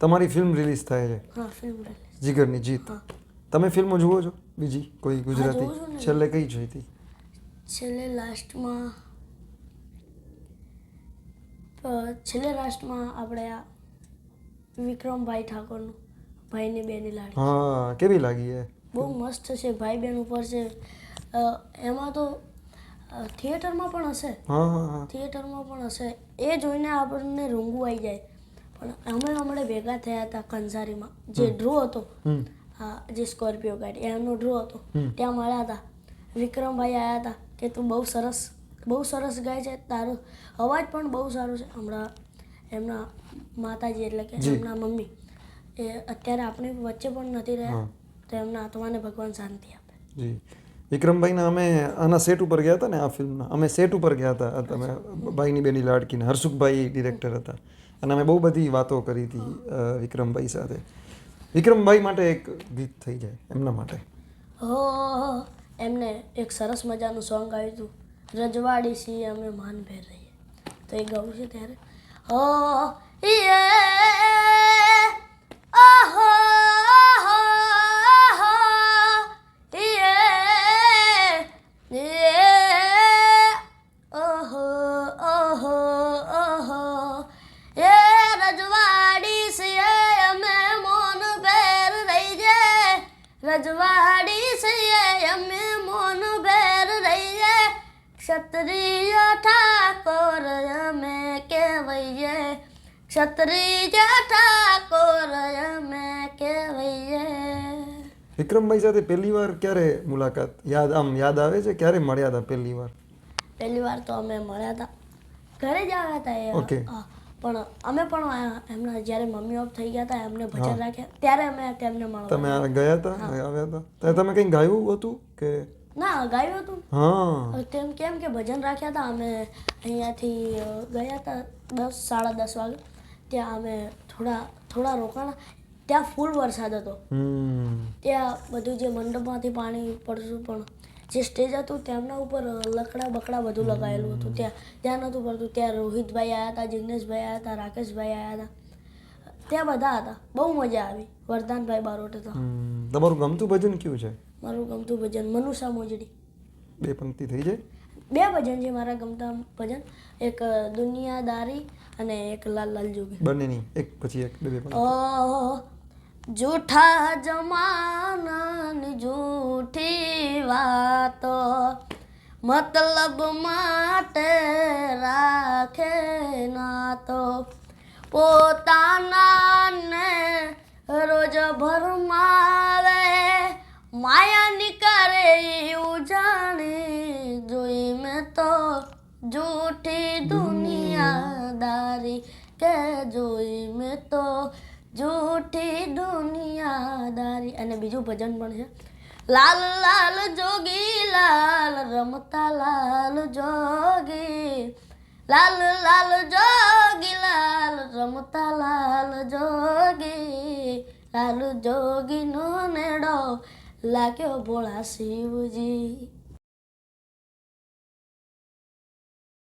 તમારી film release થાય છે? હા ફિલ્મ રિલીઝ જીગરની જીત. તમે ફિલ્મો જુઓ છો? બીજી કોઈ ગુજરાતી? છેલ્લે કઈ જોઈ હતી? છેલ્લે લાસ્ટમાં છેલ્લે લાસ્ટમાં આપણે આ વિક્રમભાઈ ઠાકોરનું ભાઈની બેની લાડી. હા કેવી લાગી એ? બહુ મસ્ત છે ભાઈ બેન ઉપર છે. એમાં તો થિયેટરમાં પણ હશે. થિયેટરમાં પણ હશે. એ જોઈને આપણને રૂંગું આવી જાય. પણ અમે હમણાં ભેગા થયા હતા કંસારીમાં જે ડ્રો હતો જે સ્કોર્પિયો ગાડી એમનો ડ્રો હતો. ત્યાં મળ્યા હતા. વિક્રમભાઈ આવ્યા હતા કે તું બહુ સરસ બહુ સરસ ગાય છે તારો અવાજ પણ બહુ સારો છે. હમણાં એમના માતાજી એટલે કે એમના મમ્મી એ અત્યારે આપણી વચ્ચે પણ નથી રહ્યા તો એમના આત્માને ભગવાન શાંતિ આપે. જી. વિક્રમભાઈના અમે આના સેટ ઉપર ગયા હતા ને આ ફિલ્મના અમે સેટ ઉપર ગયા હતા. તમે ભાઈની બેની લાડકીને હર્ષુખભાઈ ડિરેક્ટર હતા. અને અમે બહુ બધી વાતો કરી હતી વિક્રમભાઈ સાથે. વિક્રમભાઈ માટે એક ગીત થઈ જાય, એમના માટે. હો એમને એક સરસ મજાનું સોંગ આવ્યું હતું, રજવાડી સી અમે માન ભેર રહીએ. તો એ ગાવું છે ત્યારે? હો યે રજવાડી સિએ અમે મોન ભેર રહીએ. ક્ષત્રિય ઠાકોર અમે કહેવાઈએ. ક્ષત્રિય ઠાકોર અમે કહેવાઈએ. વિક્રમભાઈ સાથે પહેલી વાર ક્યારે મુલાકાત? યાદ આમ યાદ આવે છે? ક્યારે મળ્યા હતા પહેલી વાર? પહેલી વાર તો અમે મળ્યા હતા. ઘરે જ આવ્યા હતા એ. ઓકે. પણ અમે પણ એમના જ્યારે મમ્મી ઓફ થઈ ગયા હતા એમને ભજન રાખ્યા. ત્યારે અમે તેમને મળવા તમે આ ગયા હતા આવ્યા હતા ત્યારે તમે કંઈ ગાયું હતું કે? ના ગાયું હતું. હા. તેમ કેમ કે ભજન રાખ્યા હતા અમે અહીંયાથી ગયા હતા દસ સાડા દસ વાગે. ત્યાં અમે થોડા થોડા રોકાણા. ત્યાં ફૂલ વરસાદ હતો. ત્યાં બધું જે મંડપમાંથી પાણી પડતું પણ જે સ્ટેજ હતું તેમના ઉપર લકડા બકડા બધું લગાવેલું હતું. ત્યાં ત્યાં નહોતું પડતું. ત્યાં રોહિતભાઈ આવ્યા હતા જિગ્નેશભાઈ આવ્યા હતા રાકેશભાઈ આવ્યા હતા. ત્યાં બધા હતા. બહુ મજા આવી. વરદાનભાઈ બારોટ હતા. તમારું ગમતું ભજન કયું છે? મારું ગમતું ભજન મનુષા મોજડી. બે પંક્તિ થઈ જાય? બે ભજન છે મારા ગમતા ભજન. એક દુનિયાદારી અને એક લાલ લાલ જોગી. બંનેની. એક પછી એક બે બે પંક્તિ. ઓહ જૂઠા જમાનાની જૂઠી વાતો. મતલબ માટે રાખે ના તો પોતાના ને રોજ ભરમાવે માયાની કરે એવું જાણી જોઈ મેં તો જૂઠી દુનિયાદારી કે જોઈ મેં તો જૂઠી દુનિયાદારી. અને બીજું ભજન પણ છે. લાલ લાલ જોગી, લાલ રમતા લાલ જોગી. લાલ લાલ જોગી, લાલ રમતા લાલ જોગી. લાલ જોગીનો નેડો લાગ્યો ભોળા શિવજી.